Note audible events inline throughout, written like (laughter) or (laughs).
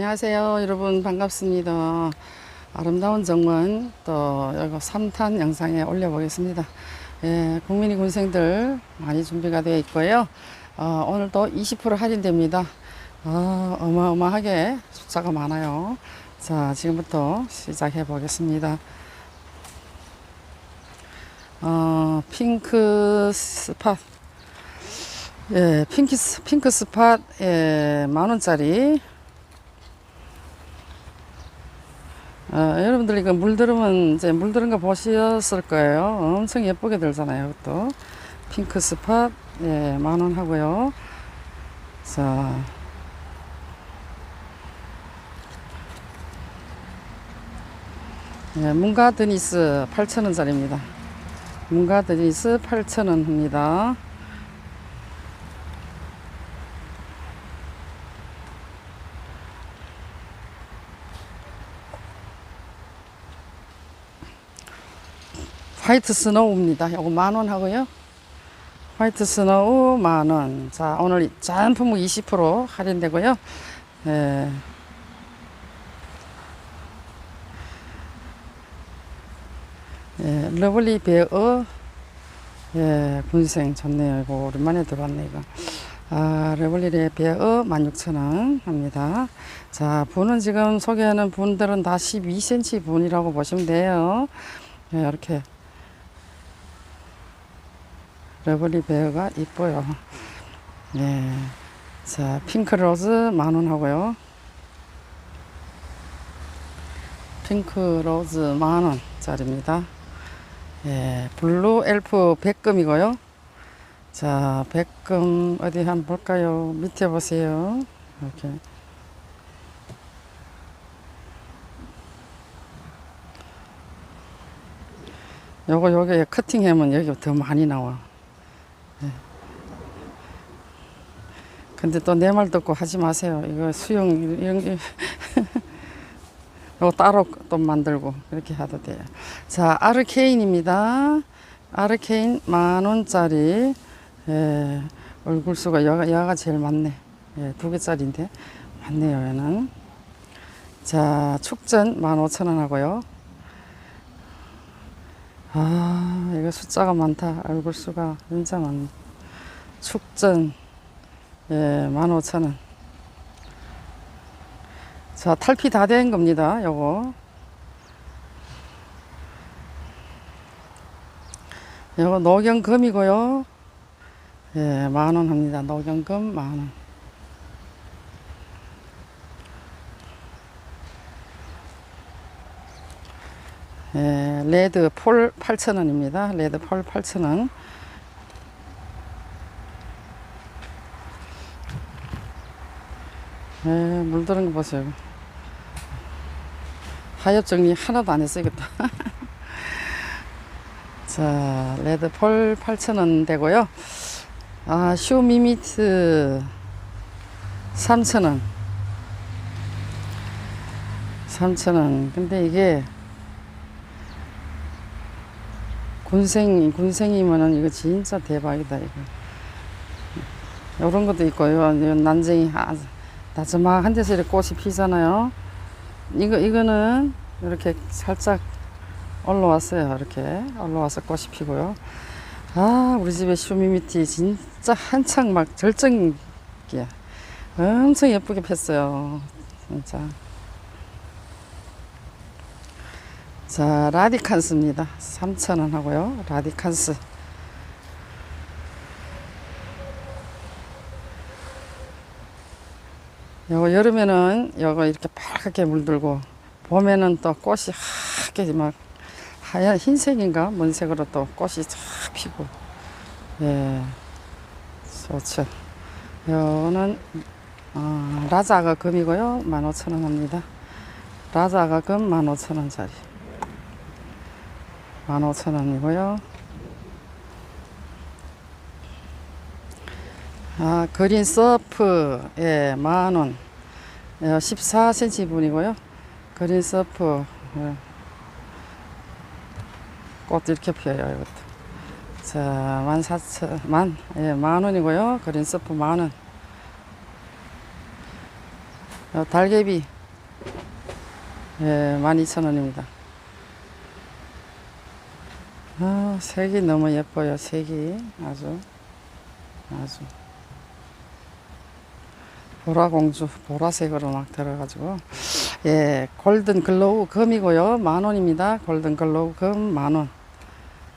안녕하세요 여러분. 반갑습니다. 아름다운 정원 또 여기 3탄 영상에 올려보겠습니다. 예, 국민이 군생들 많이 준비가 되어 있고요. 어, 오늘도 20% 할인됩니다. 어, 어마어마하게 숫자가 많아요. 자 지금부터 시작해 보겠습니다. 어, 핑크 스팟. 예, 핑크, 스- 핑크 스팟, 예, 만 원짜리. 어, 여러분들 이거 물 들으면 이제 물 들은 거 보셨을 거예요. 엄청 예쁘게 들잖아요. 또 핑크 스팟, 예, 만원 하고요. 자. 예, 문가 드니스 8,000원짜리입니다. 문가 드니스 8,000원 합니다. 화이트 스노우입니다. 요거 만원 하고요. 화이트 스노우 만 원. 자, 오늘 전 품목 20% 할인되고요. 예. 예, 러블리 베어 예, 군생 좋네요. 이거 오랜만에 들어봤네 이거. 아, 러블리의 베어 16,000원 합니다. 자, 분은 지금 소개하는 분들은 다 12cm 분이라고 보시면 돼요. 예, 이렇게 러블리 베어가 이뻐요. 예. 자, 핑크 로즈 만원 하고요. 핑크 로즈 만 원짜리입니다. 예, 블루 엘프 백금이고요. 자, 백금 어디 한번 볼까요? 밑에 보세요. 이렇게. 요거 요게 커팅하면 여기 더 많이 나와. 근데 또 내 말 듣고 하지 마세요. 이거 수영 이런 게 요거 따로 또 만들고 이렇게 해도 돼요. 자, 아르케인입니다. 아르케인 만 원짜리. 예, 얼굴 수가 여가, 여가 제일 많네. 예, 두 개짜리인데 많네요, 얘는. 자, 축전 만 오천 원 하고요. 아, 이거 숫자가 많다. 얼굴 수가 진짜 많네. 축전, 예, 만 오천 원. 자, 탈피 다 된 겁니다. 요거. 요거 녹연금이고요. 예, 만원 합니다. 녹연금 만 원. 예, 레드 폴 8,000원입니다. 레드 폴 8,000원. 예, 물들은 거 보세요. 하엽 정리 하나도 안 했어야겠다. (laughs) 자, 레드 폴 8,000원 되고요. 아, 쇼미미트 3,000원. 3,000원. 근데 이게 군생, 군생이면은 이거 진짜 대박이다, 이거. 요런 것도 있고 요. 요 난쟁이, 아, 나즈막한 데서 이렇게 꽃이 피잖아요. 이거, 이거는 이렇게 살짝 올라왔어요. 이렇게 올라와서 꽃이 피고요. 아, 우리 집에 쇼미미티 진짜 한창 막 절정기야. 엄청 예쁘게 폈어요. 진짜. 자, 라디칸스입니다. 3,000원 하고요. 라디칸스. 요거 여름에는 요거 이렇게 빨갛게 물들고 봄에는 또 꽃이 하얗게 막 하얀 흰색인가? 뭔 색으로 또 꽃이 쫙 피고. 예. 좋죠. 요거는 어, 라자가 금이고요. 15,000원 합니다. 라자가 금 15,000원짜리. 15,000원이고요 아, 그린 서프, 예, 만 원. 예, 14cm 분이고요. 그린 서프, 예. 꽃 이렇게 피어요, 이것도. 자, 만 사천, 만, 예, 만 원이고요. 그린 서프 만 원. 어, 달개비 예, 12,000원입니다. 아, 색이 너무 예뻐요. 색이 아주 아주 보라공주 보라색으로 막 들어가지고. 예 골든 글로우 금이고요. 만 원입니다. 골든 글로우 금 만원.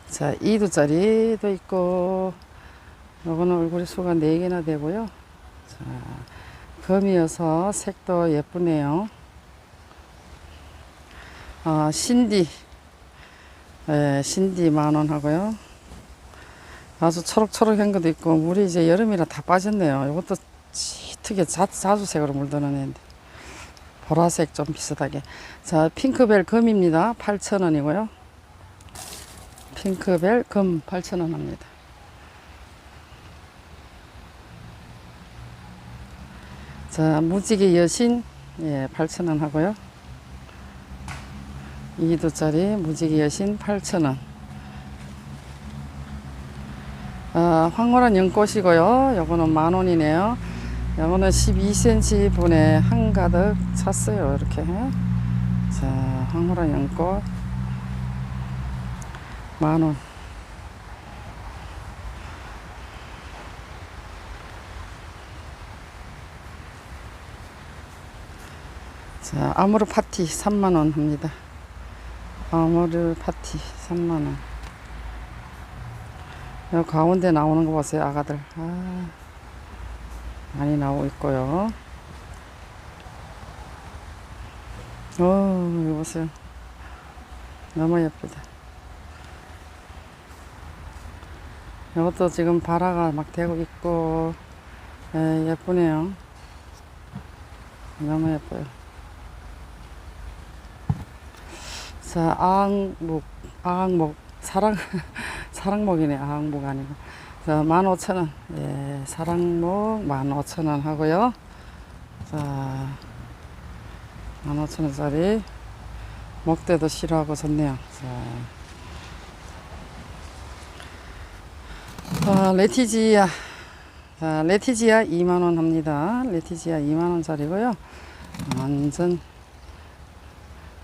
자 2두짜리도 있고 요거는 얼굴이 수가 4개나 되고요. 자 금이어서 색도 예쁘네요. 아 신디. 예 신디 만원 하고요. 아주 초록초록한 것도 있고 물이 이제 여름이라 다 빠졌네요. 이것도 짙게 자, 자주색으로 물드는 애인데. 보라색 좀 비슷하게. 자 핑크벨 금입니다. 8,000원이고요. 핑크벨 금 8,000원 합니다. 자 무지개 여신. 예 8,000원 하고요. 2두짜리 무지개 여신 8,000원. 아, 황홀한 연꽃이고요. 요거는 만원이네요 요거는 12cm 분에 한가득 찼어요. 이렇게. 자 황홀한 연꽃. 만원. 자 아모르 파티 3만원 합니다. 아모르 파티 3만원. 요 가운데 나오는 거 보세요 아가들. 아. 많이 나오고 있고요. 어, 이거 보세요. 너무 예쁘다. 이것도 지금 바라가 막 되고 있고, 예, 예쁘네요. 너무 예뻐요. 자, 아항목, 아항목, 사랑, (laughs) 사랑목이네, 아항목 아니고. 자, 15,000원. 예, 사랑목 15,000원 하고요. 자, 15,000원짜리. 목대도 싫어하고 좋네요. 자. 아, 레티지아. 자, 레티지아 2만원 합니다. 레티지아 2만원짜리고요. 완전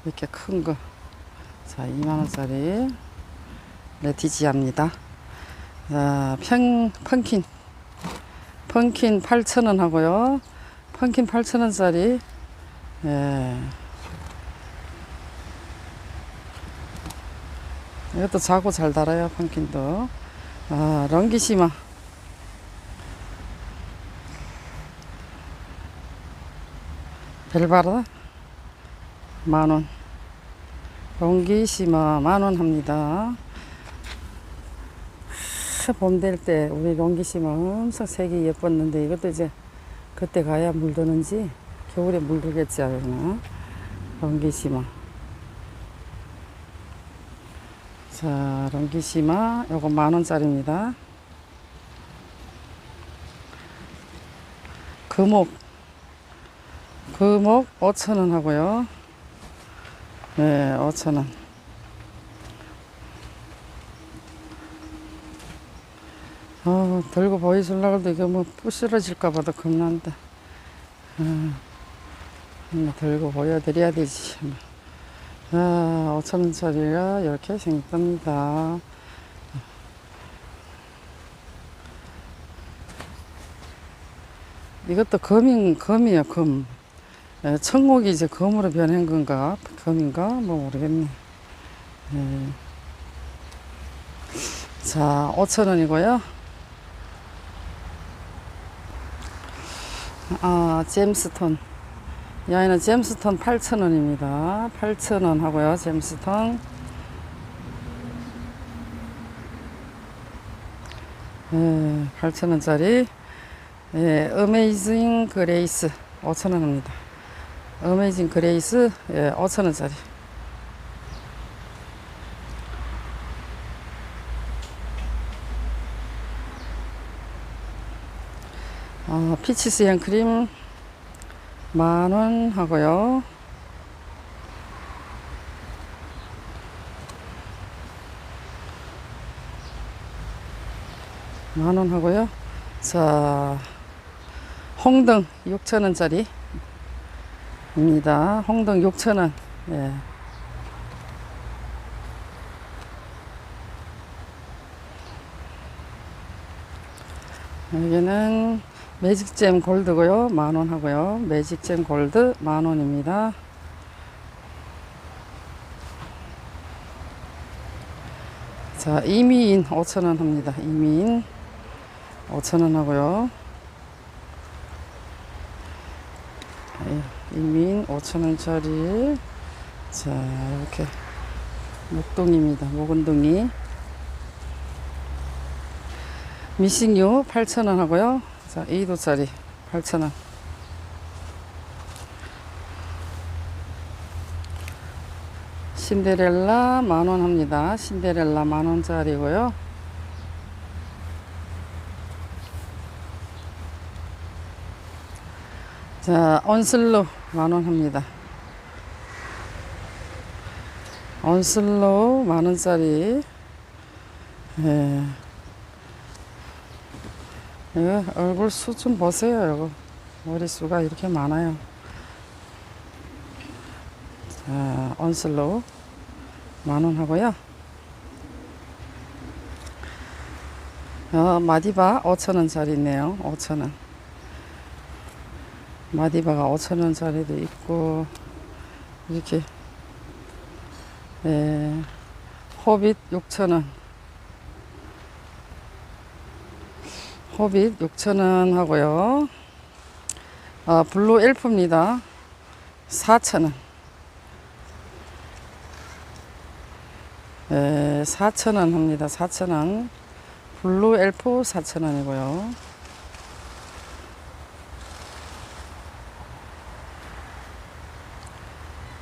이렇게 큰 거. 자, 2만원짜리 레티지아입니다. 자, 평, 펑킨. 펑킨 8,000원 하고요. 펑킨 8,000원짜리. 예. 이것도 자고 잘 달아요, 펑킨도. 아, 런기시마. 벨바르 만원. 런기시마 만원 합니다. 봄 될 때 우리 롱기심은 엄청 색이 예뻤는데 이것도 이제 그때 가야 물드는지 겨울에 물들겠지 아마 롱기시마 자 롱기시마 요거 만원짜리입니다. 금옥. 금옥 5천원 하고요. 네 5천원 어, 들고 보여주려고 해도 이거 뭐 부스러질까 봐도 겁난다. 어, 뭐 들고 보여드려야 되지. 아, 5천원짜리가 이렇게 생겼답니다. 이것도 금인, 금이에요, 금. 에, 청옥이 이제 금으로 변한 건가? 금인가? 뭐 모르겠네. 에. 자, 5천원이고요. 아, 잼스톤. 이 아이는 잼스톤 8,000원입니다. 8,000원 하고요, 잼스톤. 예, 8,000원짜리. 예, 어메이징 그레이스 5,000원 합니다. 어메이징 그레이스 예, 5,000원짜리. 어, 피치스 앤크림 만원 하고요. 만원 하고요. 자, 홍등 6천원짜리 입니다. 홍등 6,000원. 예. 여기는 매직잼 골드고요. 만원 하고요. 매직잼 골드 만 원입니다. 자, 이미인 5,000원 합니다. 이미인 5,000원 하고요. 예, 이미인 5,000원짜리. 자, 이렇게 목동입니다. 목은동이. 미싱유 8,000원 하고요. 자, 2도짜리 8,000원. 신데렐라 만원 합니다. 신데렐라 만원짜리고요. 자, 언슬로 만원 합니다. 언슬로 만원짜리. 예. 이거 얼굴 수 좀 보세요, 이거. 머리수가 이렇게 많아요. 자, 언슬로 만원 하고요. 어, 마디바 5천원짜리 있네요. 5천원. 마디바가 5천원짜리도 있고, 이렇게, 예, 호빗 6천원. 호빗 6천원 하고요. 아, 블루 엘프입니다. 4천원. 예, 4,000원 합니다. 4,000원. 블루 엘프 4,000원이고요.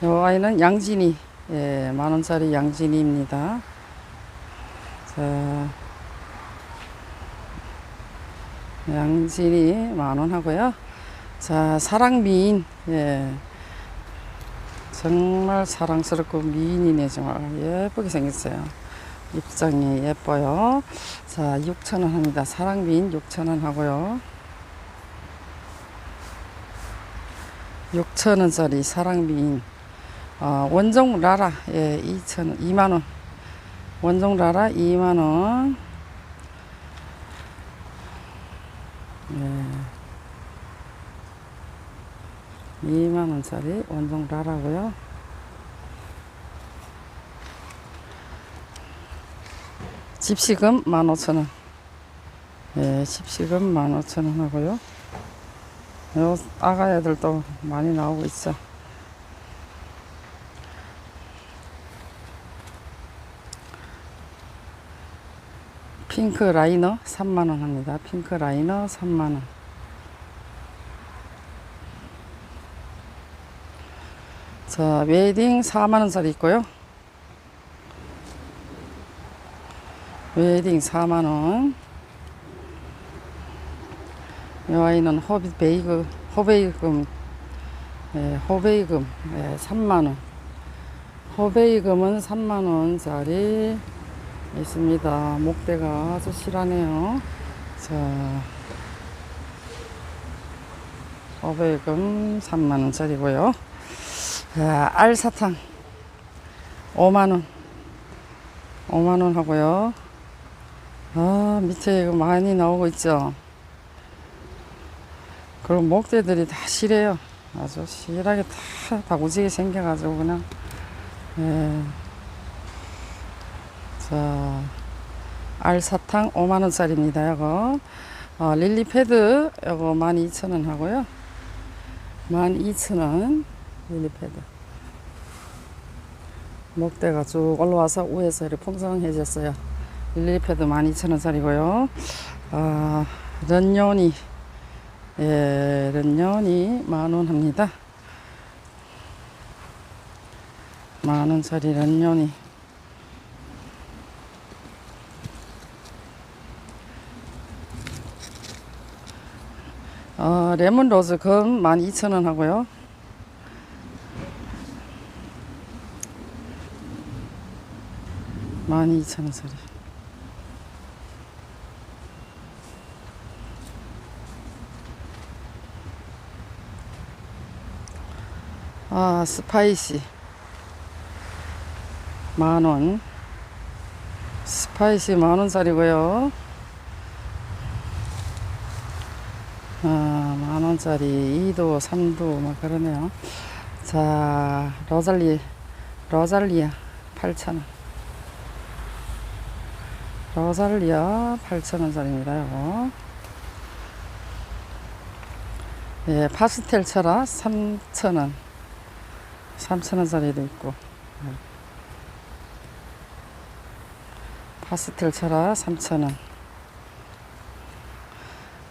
요 아이는 양진이, 예, 만원짜리 양진이입니다. 자, 양진이 만원 하고요. 자, 사랑미인, 예. 정말 사랑스럽고 미인이네 정말. 예쁘게 생겼어요. 입장이 예뻐요. 자 6천원 합니다. 사랑미인 6천원 하고요. 6천원짜리 사랑미인. 어, 원종 라라. 예 2천원 2만원. 원종 라라 2만원 예. 2만원짜리 원종 라라고요? 집시금 15,000원. 예, 집시금 15,000원 하고요. 요 아가 애들도 많이 나오고 있어 핑크 라이너 3만원 합니다 핑크 라이너 3만원 자, 웨딩 4만원짜리 있고요. 웨딩 4만원. 이 아이는 호빗 베이그, 호베이금, 예, 호베이금, 예, 3만원. 호베이금은 3만원짜리 있습니다. 목대가 아주 실하네요. 자, 호베이금 3만원짜리고요. 자, 알사탕 5만원 5만원 하고요 아 밑에 이거 많이 나오고 있죠 그럼 목대들이 다 실해요 아주 실하게 다 다구지게 생겨가지고 그냥 예. 자 알사탕 5만원짜리입니다 이거. 어, 릴리패드 이거 12,000원 하고요. 12,000원 릴리패드. 목대가 쭉 올라와서 위에서 이렇게 풍성해졌어요. 릴리패드 12,000원짜리고요. 아, 런요니. 예, 런요니 만원 합니다. 만원짜리 런요니 어, 레몬 로즈 금 12,000원 하고요. 만 이천 원짜리. 아, 스파이시. 만 원. 스파이시 만 원짜리고요. 아, 만 원짜리 2도, 3도 막 그러네요. 자, 로잘리, 로잘리아 8,000원. 로잘리아 8,000원짜리입니다, 요거. 예, 파스텔 철화 3,000원. 3,000원짜리도 있고. 예. 파스텔 철화 3,000원.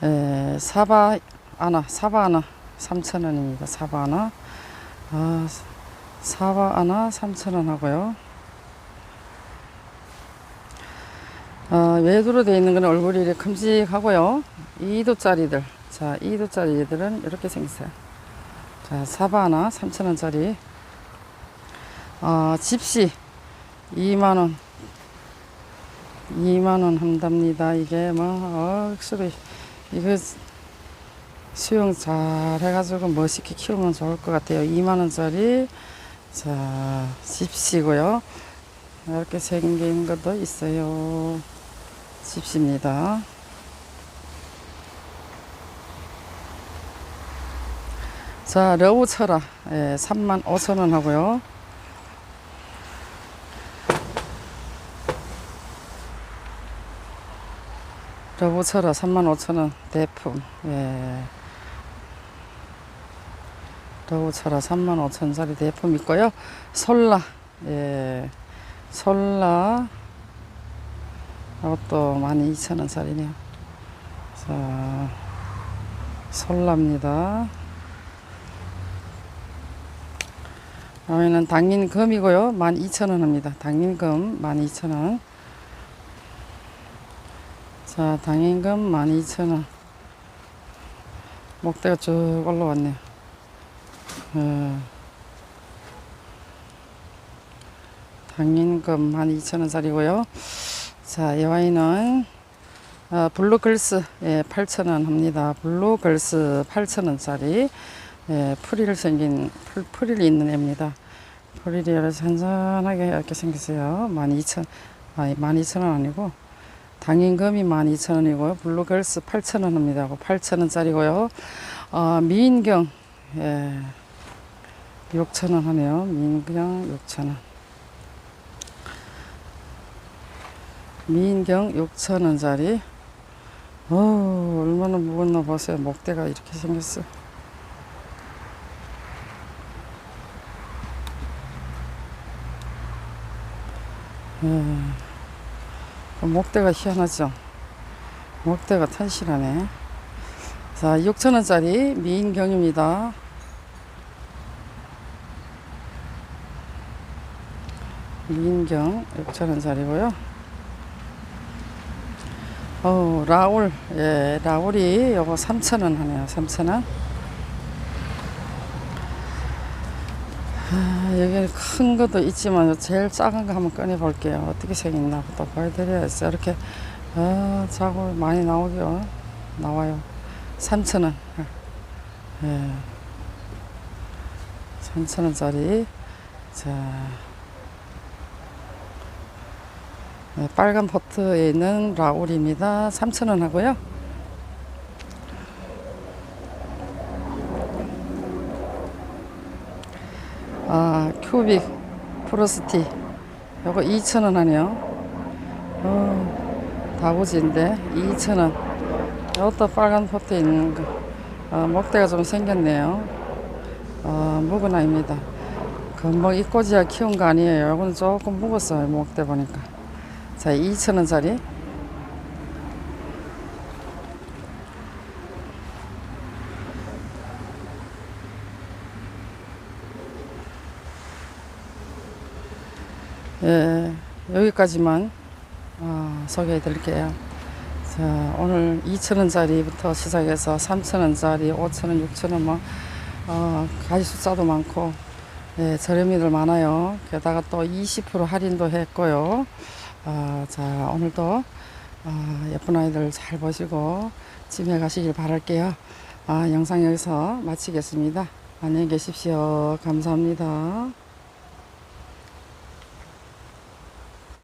예, 사바 하나, 사바 하나 3,000원입니다. 사바 하나. 아, 사바 하나 3,000원 하고요. 아, 외두로 되어 있는 거는 얼굴이 이렇게 큼직하고요. 2도짜리들. 자, 2도짜리 얘들은 이렇게 생겼어요. 자, 사바 하나 3,000원짜리. 아, 집시 2만원. 2만원 한답니다. 이게 뭐, 어, 확실히, 이거 수영 잘 해가지고 멋있게 키우면 좋을 것 같아요. 2만원짜리. 자, 집시고요. 이렇게 생긴 것도 있어요. 집시입니다. 자, 러브 철아. 예, 3만 5천 원 하고요. 러브 철아 3만 5천 원 대품. 예. 러브 철아 3만 5천 원짜리 대품 있고요. 솔라. 예. 솔라. 이것도 12,000원짜리네요. 자, 솔라입니다. 여기는 당인금이고요. 12,000원 합니다. 당인금 12,000원. 자, 당인금 12,000원. 목대가 쭉 올라왔네요. 어, 당인금 12,000원짜리고요. 자, 이 와인은 어, 블루글스 예, 8,000원 합니다. 블루글스 8,000원짜리 예, 프릴 생긴 풀, 프릴이 있는 애입니다. 프릴이 이렇게 잔잔하게 이렇게 생겼어요. 12,000 아니 12,000원 아니고 당인금이 12,000원이고요. 블루글스 8,000원 합니다. 8,000원짜리고요. 어, 미인경 예, 6,000원 하네요. 미인경 6,000원. 미인경 6,000원짜리. 어, 얼마나 무겁나 보세요. 목대가 이렇게 생겼어. 예. 그 목대가 희한하죠. 목대가 튼실하네. 자, 6,000원짜리 미인경입니다. 미인경 6,000원짜리고요. 어, 라울, 예, 라울이 요거 3,000원 하네요. 3,000원. 아, 여기 큰 것도 있지만 제일 작은 거 한번 꺼내 볼게요. 어떻게 생겼나 또 보여드려야겠어요. 이렇게 아, 자고 많이 나오죠. 나와요. 3,000원. 예. 3,000원짜리. 자. 네, 빨간 포트에 있는 라울입니다. 3,000원 하고요. 아, 큐빅 프로스티. 요거 2,000원 하네요. 어, 다부지인데 2,000원. 이것도 빨간 포트에 있는 거. 어, 목대가 좀 생겼네요. 어, 묵은 아닙니다. 금방 이꼬지야 키운 거 아니에요. 이거는 조금 묵었어요. 목대 보니까. 자, 2,000원짜리. 예, 여기까지만 어, 소개해 드릴게요. 자, 오늘 2,000원짜리부터 시작해서 3,000원짜리, 5,000원, 6,000원 뭐, 어, 가지 숫자도 많고, 예, 저렴이들 많아요. 게다가 또 20% 할인도 했고요. 아, 자, 오늘도 아, 예쁜 아이들 잘 보시고 집에 가시길 바랄게요. 아, 영상 여기서 마치겠습니다. 아, 안녕히 계십시오. 감사합니다.